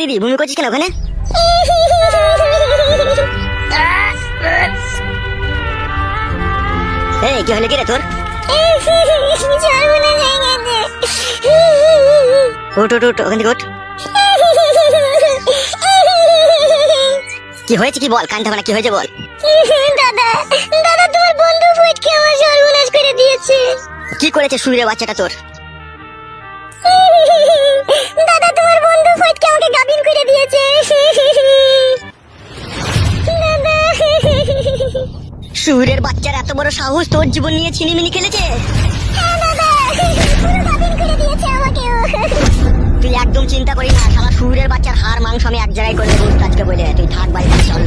দিদি ভূমি করছিস কেন ওখানে? এই কি হলো কি রে তোর? উঠ উঠ উঠ ওখান থেকে উঠ। কি হয়েছে কি বল কানতে হবে না কি হয়েছে বল। দাদা দাদা তোমার বন্ধু ফুটকে আমার সর্বনাশ করে দিয়েছে। কি করেছে শুয়ে বাচ্চাটা তোর? দাদা তোমার বন্ধু ফুটকে আমাকে গাবিন করে দিয়েছে। সুরের বাচ্চার এত বড় সাহস তোর জীবন নিয়ে ছিনিমিনি খেলেছে? হ্যাঁ দাদা। পুরো গাবিন করে দিয়েছে আমাকে তুই একদম চিন্তা করিস বাচ্চার হার মাংস আমি এক জায়গায় করে দেবো। আজকে বলে তুই থাক বাড়ি চল